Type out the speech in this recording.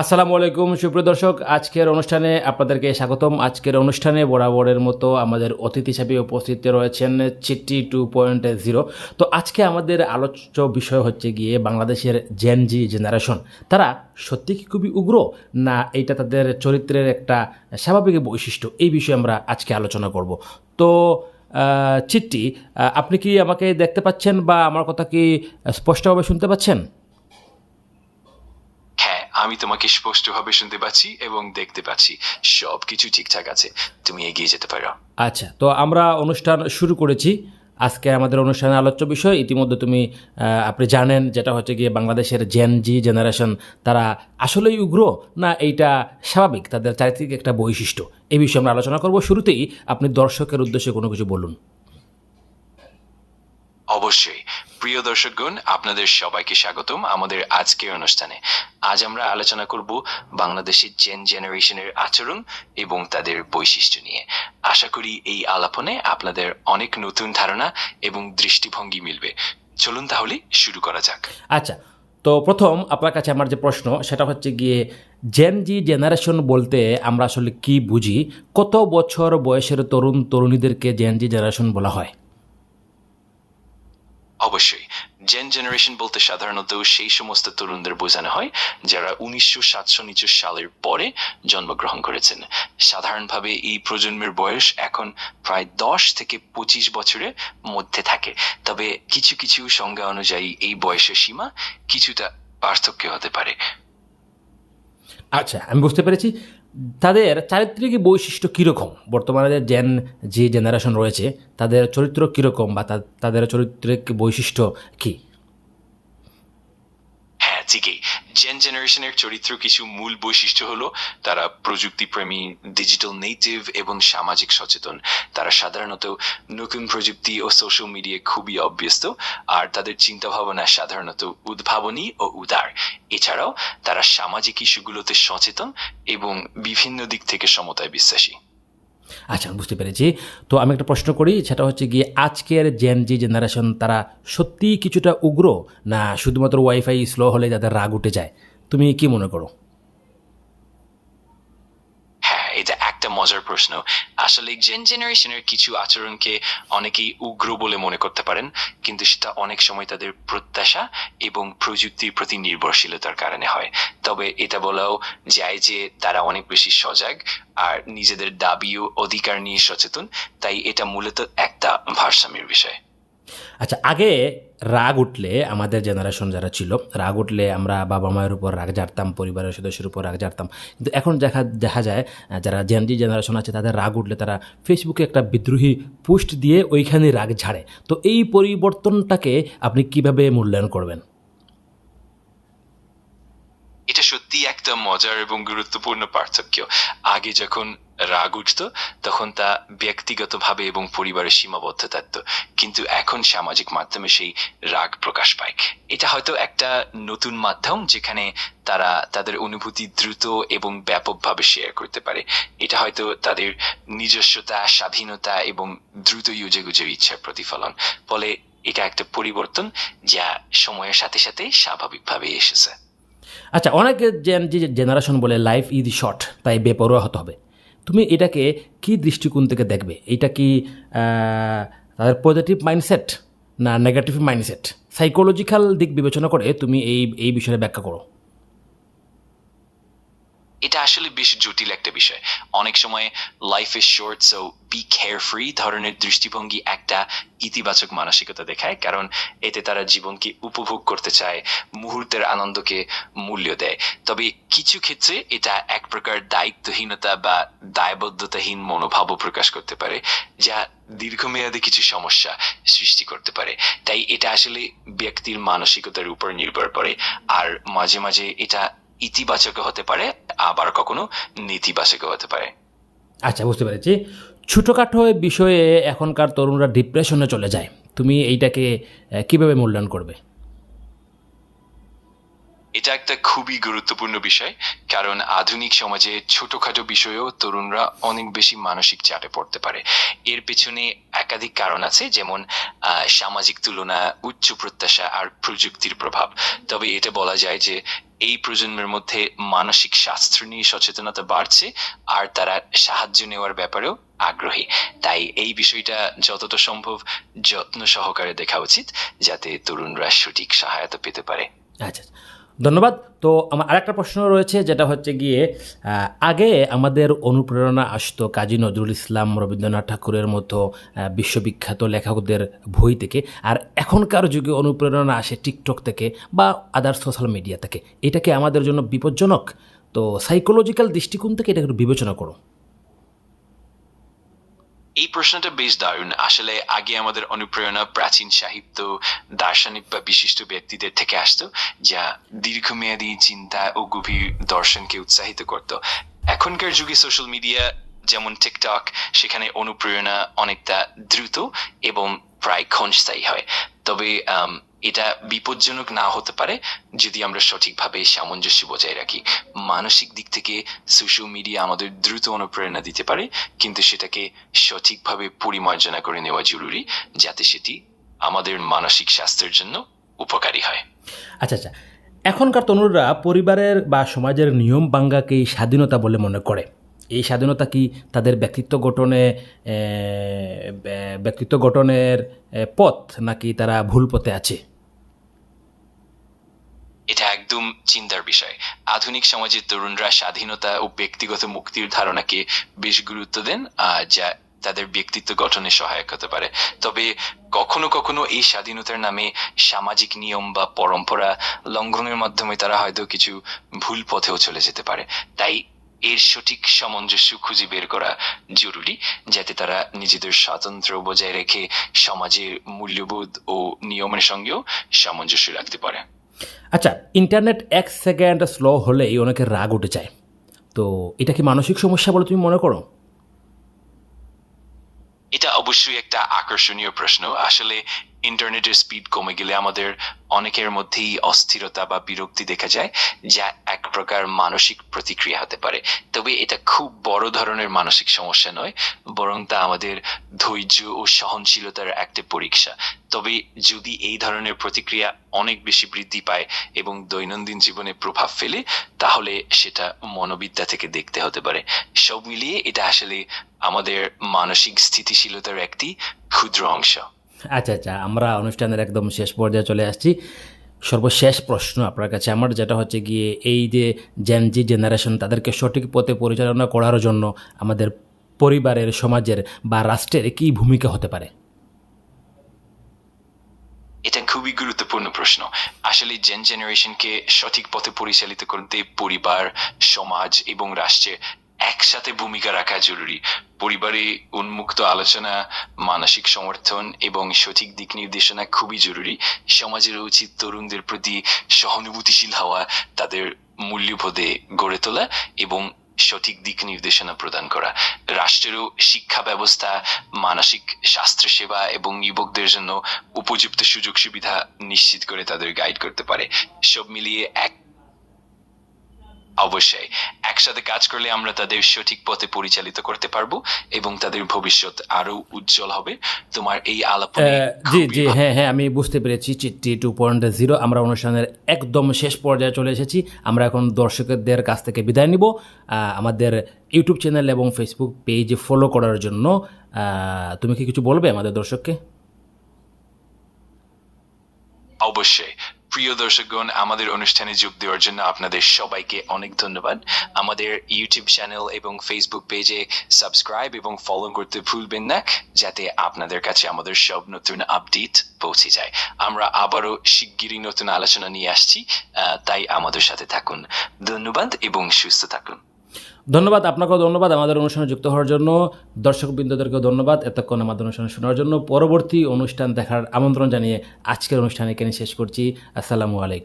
আসসালামু আলাইকুম, সুপ্রিয় দর্শক। আজকের অনুষ্ঠানে আপনাদেরকে স্বাগতম। আজকের অনুষ্ঠানে বরাবরের মতো আমাদের অতিথি হিসাবে উপস্থিত রয়েছেন চিটি টু পয়েন্ট জিরো তো আজকে আমাদের আলোচ্য বিষয় হচ্ছে গিয়ে বাংলাদেশের জেন জি জেনারেশন তারা সত্যি কি খুবই উগ্র? না, এইটা তাদের চরিত্রের একটা স্বাভাবিক বৈশিষ্ট্য? এই বিষয়ে আমরা আজকে আলোচনা করব। তো চিট্টি আপনি কি আমাকে দেখতে পাচ্ছেন বা আমার কথা কি স্পষ্টভাবে শুনতে পাচ্ছেন? আমি তোমাকে স্পষ্টভাবে শুনতে পাচ্ছি এবং দেখতে পাচ্ছি। সবকিছু ঠিকঠাক আছে। তুমি এগিয়ে যেতে পারো। আচ্ছা তো আমরা অনুষ্ঠান শুরু করেছি। আজকে আমাদের অনুষ্ঠানের আলোচ্য বিষয়, ইতিমধ্যে তুমি আপনি জানেন যেটা হচ্ছে গিয়ে বাংলাদেশের জেন জি জেনারেশন তারা আসলেই উগ্র না এইটা স্বাভাবিক? তাদের চারিত্রিক একটা বৈশিষ্ট্য। এই বিষয়ে আমরা আলোচনা করব। শুরুতেই আপনি দর্শকের উদ্দেশ্যে কোনো কিছু বলুন। অবশ্যই। প্রিয় দর্শকগণ, আপনাদের সবাইকে স্বাগতম আমাদের আজকের অনুষ্ঠানে। আজ আমরা আলোচনা করব বাংলাদেশের জেন জেনারেশনের আচরণ এবং তাদের বৈশিষ্ট্য নিয়ে। আশা করি এই আলাপনে আপনাদের অনেক নতুন ধারণা এবং দৃষ্টিভঙ্গি মিলবে। চলুন তাহলে শুরু করা যাক। আচ্ছা তো প্রথম আপনার কাছে আমার যে প্রশ্ন, সেটা হচ্ছে গিয়ে জেন জি জেনারেশন বলতে আমরা আসলে কি বুঝি? কত বছর বয়সের তরুণ, তরুণীদেরকে জেন জি জেনারেশন বলা হয়? অবশ্যই। জেন জেনারেশন বলতে সাধারণত সেই সমস্ত তরুণদের বোঝানো হয়, যারা উনিশশো সাতশো নিচু সালের পরে জন্মগ্রহণ করেছেন। সাধারণভাবে এই প্রজন্মের বয়স এখন প্রায় দশ থেকে পঁচিশ বছরের মধ্যে থাকে। তবে কিছু কিছু সংজ্ঞা অনুযায়ী এই বয়সের সীমা কিছুটা পার্থক্য হতে পারে। আচ্ছা আমি বুঝতে পেরেছি। তাদের চারিত্রিক বৈশিষ্ট্য কীরকম? বর্তমানে যে জেন যে জেনারেশন রয়েছে, তাদের চরিত্র কীরকম বা তাদের চরিত্রিক বৈশিষ্ট্য কী? হ্যাঁ ঠিকই। জেন জেনারেশনের চরিত্র কিছু মূল বৈশিষ্ট্য হলো তারা প্রযুক্তি প্রেমী ডিজিটাল নেটিভ এবং সামাজিক সচেতন। তারা সাধারণত নতুন প্রযুক্তি ও সোশ্যাল মিডিয়ায় খুবই অভ্যস্ত, আর তাদের চিন্তা ভাবনা সাধারণত উদ্ভাবনী ও উদার। এছাড়াও তারা সামাজিক ইস্যুগুলোতে সচেতন এবং বিভিন্ন দিক থেকে সমতায় বিশ্বাসী। আচ্ছা বুঝতে পেরেছি। তো আমি একটা প্রশ্ন করি, সেটা হচ্ছে গিয়ে আজকের জেন জি জেনারেশন তারা সত্যিই কিছুটা উগ্র, না শুধুমাত্র ওয়াইফাই স্লো হলে যাদের রাগ উঠে যায়? তুমি কি মনে করো হ্যাঁ এটা একটা মজার প্রশ্ন। আসলে জেন জেনারেশনের কিছু আচরণকে অনেকেই উগ্র বলে মনে করতে পারেন, কিন্তু সেটা অনেক সময় তাদের প্রত্যাশা এবং প্রযুক্তির প্রতি নির্ভরশীলতার কারণে হয়। তবে এটা বলাও যায় যে তারা অনেক বেশি সজাগ আর নিজেদের দাবি ও অধিকার নিয়ে সচেতন, তাই এটা মূলত একটা ভারসাম্যের বিষয়। আচ্ছা আগে রাগ উঠলে আমাদের জেনারেশন যারা ছিল, রাগ উঠলে আমরা বাবা মায়ের উপর রাগ ঝাড়তাম পরিবারের সদস্যের উপর রাগ ঝাড়তাম কিন্তু এখন দেখা দেখা যায় যারা জেনজি জেনারেশন আছে, তাদের রাগ উঠলে তারা ফেসবুকে একটা বিদ্রোহী পোস্ট দিয়ে ওইখানে রাগ ঝাড়ে। তো এই পরিবর্তনটাকে আপনি কীভাবে মূল্যায়ন করবেন? এটা সত্যি একটা মজার এবং গুরুত্বপূর্ণ পার্থক্য। আগে যখন রাগ উঠত তখন তা ব্যক্তিগতভাবে এবং পরিবারের সীমাবদ্ধ থাকতো কিন্তু এখন সামাজিক মাধ্যমে সেই রাগ প্রকাশ পায়। এটা হয়তো একটা নতুন মাধ্যম যেখানে তারা তাদের অনুভূতি দ্রুত এবং ব্যাপকভাবে শেয়ার করতে পারে। এটা হয়তো তাদের নিজস্বতা, স্বাধীনতা এবং দ্রুত ইউজে গুজের ইচ্ছার প্রতিফলন। ফলে এটা একটা পরিবর্তন যা সময়ের সাথে সাথে স্বাভাবিকভাবে এসেছে। আচ্ছা অনেক জেন জেনারেশন বলে লাইফ ইজ শর্ট তাই বেপরোয়া হতে হবে। তুমি এটাকে কি দৃষ্টিকোণ থেকে দেখবে? এটা কি তাদের পজিটিভ মাইন্ডসেট না নেগেটিভ মাইন্ডসেট সাইকোলজিক্যাল দিক বিবেচনা করে তুমি এই এই বিষয়ে ব্যাখ্যা করো। এটা আসলে বেশ জটিল একটা বিষয়। অনেক সময় life is short so be carefree ধরনের দৃষ্টিভঙ্গি একটা ইতিবাচক মানসিকতা দেখায়, কারণ এতে তারা জীবনকে উপভোগ করতে চায়, মুহূর্তের আনন্দকে মূল্য দেয়। তবে কিছু ক্ষেত্রে এটা এক প্রকার দায়িত্বহীনতা বা দায়বদ্ধতাহীন মনোভাবও প্রকাশ করতে পারে, যা দীর্ঘমেয়াদে কিছু সমস্যা সৃষ্টি করতে পারে। তাই এটা আসলে ব্যক্তির মানসিকতার উপর নির্ভর করে, আর মাঝে মাঝে এটা ইতিবাচক হতে পারে আবার কখনো নেতিবাচক হতে পারে। আচ্ছা বুঝতে পেরেছি। ছোটোখাটো বিষয়ে এখনকার তরুণরা ডিপ্রেশনে চলে যায়। তুমি এইটাকে কীভাবে মূল্যায়ন করবে? এটা একটা খুবই গুরুত্বপূর্ণ বিষয় কারণ আধুনিক সমাজে ছোটখাটো বিষয়েও তরুণরা অনেক বেশি মানসিক চাপে পড়তে পারে। এর পেছনে একাধিক কারণ আছে যেমন আহ, সামাজিক তুলনা উচ্চ প্রত্যাশা আর প্রযুক্তির প্রভাব। তবে এটা বলা যায় যে এই প্রজন্মের মধ্যে মানসিক স্বাস্থ্য নিয়ে সচেতনতা বাড়ছে আর তারা সাহায্য নেওয়ার ব্যাপারেও আগ্রহী তাই এই বিষয়টা যতটা সম্ভব যত্ন সহকারে দেখা উচিত, যাতে তরুণরা সঠিক সহায়তা পেতে পারে আচ্ছা আচ্ছা। ধন্যবাদ। তো আমার আরেকটা প্রশ্ন রয়েছে, যেটা হচ্ছে গিয়ে আগে আমাদের অনুপ্রেরণা আসতো কাজী নজরুল ইসলাম, রবীন্দ্রনাথ ঠাকুরের মতো বিশ্ববিখ্যাত লেখকদের বই থেকে। আর এখনকার যুগে অনুপ্রেরণা আসে টিকটক থেকে বা আদার সোশ্যাল মিডিয়া থেকে। এটা কি আমাদের জন্য বিপজ্জনক? তো সাইকোলজিক্যাল দৃষ্টিকোণ থেকে এটা একটু বিবেচনা করো। এই প্রশ্নটা বেশ দারুণ আসলে আগে আমাদের অনুপ্রেরণা প্রাচীন সাহিত্য দার্শনিক বা বিশিষ্ট ব্যক্তিদের থেকে আসতো যা দীর্ঘমেয়াদী চিন্তা ও গভীর দর্শনকে উৎসাহিত করত। এখনকার যুগে সোশ্যাল মিডিয়া যেমন টিকটক সেখানে অনুপ্রেরণা অনেকটা দ্রুত এবং প্রায় ক্ষণস্থায়ী হয়। তবে আম, এটা বিপজ্জনক না হতে পারে যদি আমরা সঠিকভাবে সামঞ্জস্য বজায় রাখি। মানসিক দিক থেকে সোশ্যাল মিডিয়া আমাদের দ্রুত অনুপ্রেরণা দিতে পারে, কিন্তু সেটাকে সঠিকভাবে পরিমার্জনা করে নেওয়া জরুরি যাতে সেটি আমাদের মানসিক স্বাস্থ্যের জন্য উপকারী হয়। আচ্ছা আচ্ছা। এখনকার তরুণরা পরিবারের বা সমাজের নিয়ম বাঙ্গাকেই স্বাধীনতা বলে মনে করে। এই স্বাধীনতা কি তাদের ব্যক্তিত্ব গঠনে ব্যক্তিত্ব গঠনের পথ নাকি তারা ভুল পথে আছে? এটা একদম চিন্তার বিষয়। আধুনিক সমাজের তরুণরা স্বাধীনতা ও ব্যক্তিগত মুক্তির ধারণাকে বেশ গুরুত্ব দেন যা তাদের ব্যক্তিত্ব গঠনে সহায়ক হতে পারে। তবে কখনো কখনো এই স্বাধীনতার নামে সামাজিক নিয়ম বা পরম্পরা লঙ্ঘনের মাধ্যমে তারা হয়তো কিছু ভুল পথেও চলে যেতে পারে। তাই এর সঠিক সামঞ্জস্য খুঁজে বের করা জরুরি যাতে তারা নিজেদের স্বাতন্ত্র্য বজায় রেখে সমাজের মূল্যবোধ ও নিয়মের সঙ্গেও সামঞ্জস্য রাখতে পারে। আচ্ছা ইন্টারনেট এক সেকেন্ড স্লো হলেই অনেকের রাগ উঠে যায়। তো এটা কি মানসিক সমস্যা বলে তুমি মনে করো? এটা অবশ্যই একটা আকর্ষণীয় প্রশ্ন। আসলে ইন্টারনেটের স্পিড কমে গেলে আমাদের অনেকের মধ্যেই অস্থিরতা বা বিরক্তি দেখা যায়, যা এক প্রকার মানসিক প্রতিক্রিয়া হতে পারে। তবে এটা খুব বড় ধরনের মানসিক সমস্যা নয়, বরং তা আমাদের ধৈর্য ও সহনশীলতার একটা পরীক্ষা। তবে যদি এই ধরনের প্রতিক্রিয়া অনেক বেশি বৃদ্ধি পায় এবং দৈনন্দিন জীবনে প্রভাব ফেলে, তাহলে সেটা মনোবিদ্যা থেকে দেখতে হতে পারে। সব মিলিয়ে এটা আসলে আমাদের মানসিক স্থিতিশীলতার একটি ক্ষুদ্র অংশ। আচ্ছা আচ্ছা আমরা অনুষ্ঠানের একদম শেষ পর্যায়ে চলে আসছি। সর্বশেষ প্রশ্ন আপনার কাছে আমার যেটা হচ্ছে গিয়ে এই যে জেনজি জেনারেশন তাদেরকে সঠিক পথে পরিচালনা করার জন্য আমাদের পরিবারের সমাজের বা রাষ্ট্রের কী ভূমিকা হতে পারে? এটা খুবই গুরুত্বপূর্ণ প্রশ্ন। আসলে জেন জেনারেশনকে সঠিক পথে পরিচালিত করতে পরিবার সমাজ এবং রাষ্ট্রের একসাথে ভূমিকা রাখা জরুরি। পরিবারে উন্মুক্ত আলোচনা, মানসিক সমর্থন এবং সঠিক দিক নির্দেশনা খুবই জরুরি। সমাজের উচিত তরুণদের প্রতি সহানুভূতিশীল হওয়া, তাদের মূল্যবোধে গড়ে তোলা এবং সঠিক দিক নির্দেশনা প্রদান করা। রাষ্ট্রেরও শিক্ষা ব্যবস্থা, মানসিক স্বাস্থ্য সেবা এবং যুবকদের জন্য উপযুক্ত সুযোগ সুবিধা নিশ্চিত করে তাদের গাইড করতে পারে। সব মিলিয়ে এক অবশ্যই। একসাথে কাজ করলে আমরা তাদের সঠিক পথে পরিচালিত করতে পারব এবং তাদের ভবিষ্যৎ আরও উজ্জ্বল হবে। তোমার এই আলাপ জি জি হ্যাঁ হ্যাঁ আমি বুঝতে পেরেছি চিট্টি টু পয়েন্ট জিরো আমরা অনুষ্ঠানের একদম শেষ পর্যায়ে চলে এসেছি। আমরা এখন দর্শকদের কাছ থেকে বিদায় নিব। আহ, আমাদের ইউটিউব চ্যানেল এবং ফেসবুক পেজ ফলো করার জন্য আহ, তুমি কি কিছু বলবে আমাদের দর্শককে? অবশ্যই। প্রিয় দর্শকগণ, আমাদের অনুষ্ঠানে যোগ দেওয়ার জন্য আপনাদের সবাইকে অনেক ধন্যবাদ। আমাদের ইউটিউব চ্যানেল এবং ফেসবুক পেজে সাবস্ক্রাইব এবং ফলো করতে ভুলবেন না, যাতে আপনাদের কাছে আমাদের সব নতুন আপডেট পৌঁছে যায়। আমরা আবারও শিগগিরই নতুন আলোচনা নিয়ে আসছি তাই আমাদের সাথে থাকুন। ধন্যবাদ এবং সুস্থ থাকুন। ধন্যবাদ, আপনাকেও ধন্যবাদ আমাদের অনুষ্ঠানে যুক্ত হওয়ার জন্য। দর্শকবৃন্দদেরকেও ধন্যবাদ এতক্ষণ আমাদের অনুষ্ঠান শোনার জন্য। পরবর্তী অনুষ্ঠান দেখার আমন্ত্রণ জানিয়ে আজকের অনুষ্ঠান এখানে শেষ করছি। আসসালামু আলাইকুম।